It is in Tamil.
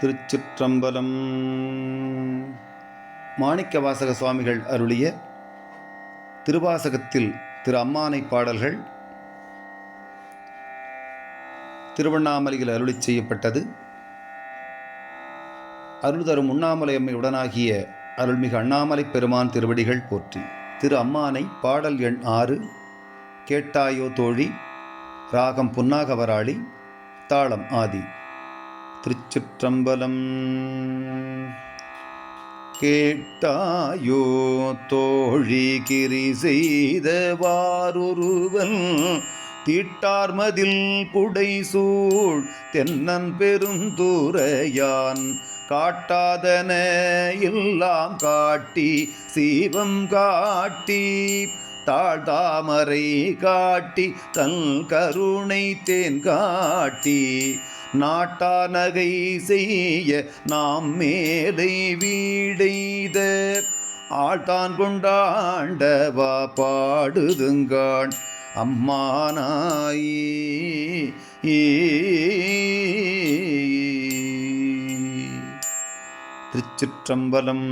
திருச்சிற்றம்பலம். மாணிக்க வாசக சுவாமிகள் அருளிய திருவாசகத்தில் திரு அம்மானை பாடல்கள் திருவண்ணாமலையில் அருளிச் செய்யப்பட்டது. அருள் தரும் உண்ணாமலை அம்மை உடனாகிய அருள்மிகு அண்ணாமலை பெருமான் திருவடிகள் போற்றி. திரு அம்மானை பாடல் எண் ஆறு கேட்டாயோ தோழி ராகம் புன்னாகவராளி தாளம் ஆதி. திருச்சிற்றம்பலம். கேட்டாயோ தோழி கிரி செய்தவாரொருவன் தீட்டார்மதில் புடைசூழ் தென்னன் பெருந்துரையான் காட்டாதன எல்லாம் காட்டி சீவம் காட்டி தாழ்தாமரை காட்டி தன் கருணை தேன் காட்டி நாட்டானகை செய்ய நாம் மேலை வீடைத. ஆழ்தான் கொண்டாண்டவா பாடுதுங்கான் அம்மானாயி. திருச்சிற்றம்பலம்